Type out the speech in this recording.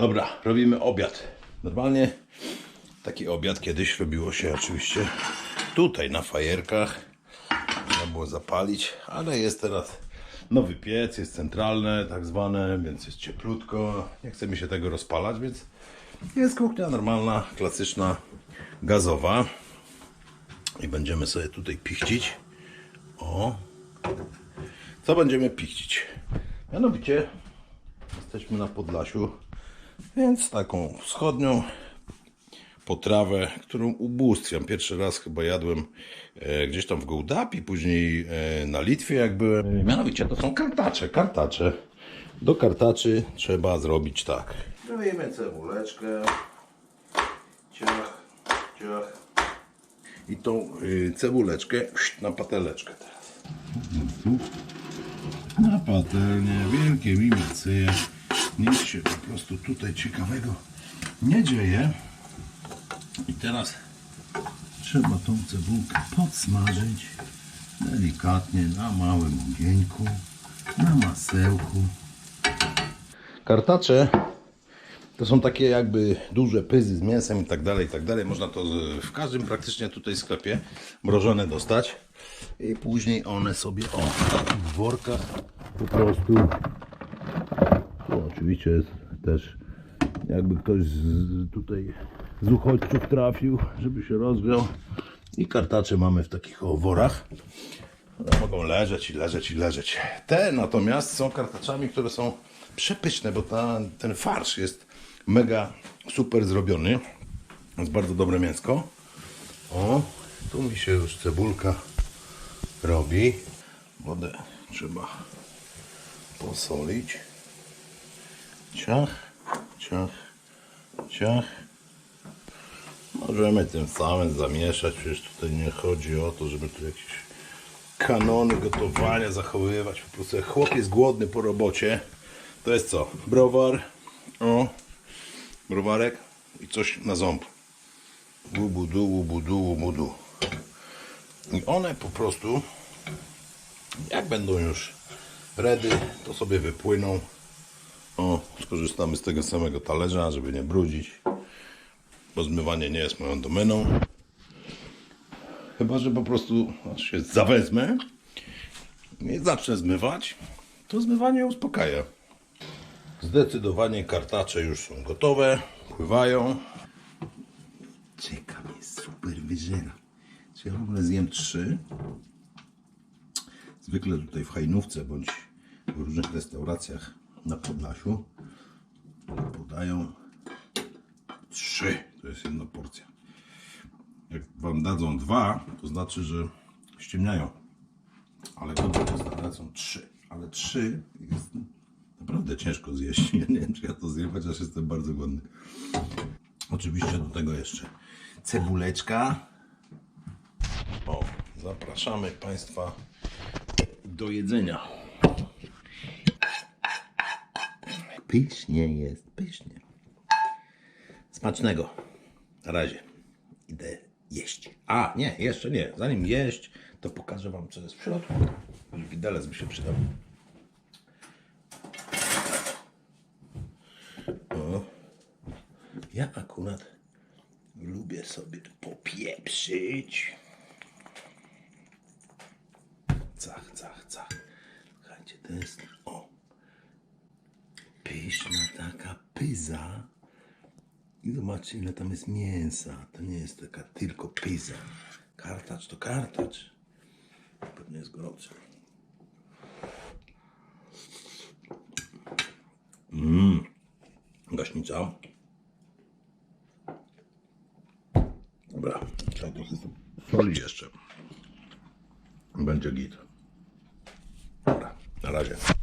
Dobra, robimy obiad. Normalnie taki obiad kiedyś robiło się oczywiście tutaj na fajerkach. Trzeba było zapalić, ale jest teraz nowy piec, jest centralne tak zwane, więc jest cieplutko. Nie chce mi się tego rozpalać, więc jest kuchnia normalna, klasyczna, gazowa. I będziemy sobie tutaj pichcić. O. Co będziemy pichcić? Mianowicie jesteśmy na Podlasiu, więc taką wschodnią potrawę, którą ubóstwiam. Pierwszy raz chyba jadłem e, gdzieś tam w Gołdapi, później e, na Litwie jak byłem. Mianowicie to są kartacze, kartacze. Do kartaczy trzeba zrobić tak. Dajemy cebuleczkę. Ciach, ciach. I tą cebuleczkę na pateleczkę teraz. Na patelnię, wielkie mimicyje. Nic się po prostu tutaj ciekawego nie dzieje. I teraz trzeba tą cebulkę podsmażyć delikatnie na małym ogieńku, na masełku. Kartacze to są takie jakby duże pyzy z mięsem i tak dalej, i tak dalej. Można to w każdym praktycznie tutaj sklepie mrożone dostać. I później one sobie, o, w workach po prostu. Oczywiście jest też jakby ktoś z, tutaj z uchodźców trafił, żeby się rozgrzał. I kartacze mamy w takich o worach. One mogą leżeć i leżeć i leżeć. Te natomiast są kartaczami, które są przepyszne, bo ta, ten farsz jest mega super zrobiony. Jest bardzo dobre mięsko. O, tu mi się już cebulka robi. Wodę trzeba posolić. Ciach, ciach, ciach. Możemy tym samym zamieszać, przecież tutaj nie chodzi o to, żeby tu jakieś kanony gotowania zachowywać. Po prostu jak chłop jest głodny po robocie, to jest co? Browar, o, browarek i coś na ząb. Łubudu, łubudu, łubudu. I one po prostu, jak będą już ready, to sobie wypłyną. O, skorzystamy z tego samego talerza, żeby nie brudzić. Bo zmywanie nie jest moją domeną. Chyba, że po prostu aż się zawezmę i zacznę zmywać, to zmywanie uspokaja. Zdecydowanie kartacze już są gotowe, pływają. Czeka mnie super wyżera. Czy ja w ogóle zjem trzy? Zwykle tutaj w Hajnówce bądź w różnych restauracjach na Podlasiu podają trzy. To jest jedna porcja. Jak wam dadzą dwa, to znaczy, że ściemniają. Ale dobrze restauracją trzy. Ale trzy jest naprawdę ciężko zjeść. Ja nie wiem, czy ja to zjem, chociaż jestem bardzo głodny. Oczywiście do tego jeszcze cebuleczka. O, zapraszamy Państwa do jedzenia. Pysznie jest, pysznie. Smacznego. Na razie. Idę jeść. A, nie, jeszcze nie. Zanim jeść, to pokażę Wam, co jest w środku. Widelec by się przydał. O. Ja akurat lubię sobie popieprzyć. Cach, cach, cach. Słuchajcie, to jest, o, pyszna taka pyza. I zobaczcie, ile tam jest mięsa. To nie jest taka tylko pyza. Kartacz to kartacz. Pewnie jest gorący. Mmm. Gaśnica. Dobra, trzeba to solić jeszcze. Będzie git. Dobra, na razie.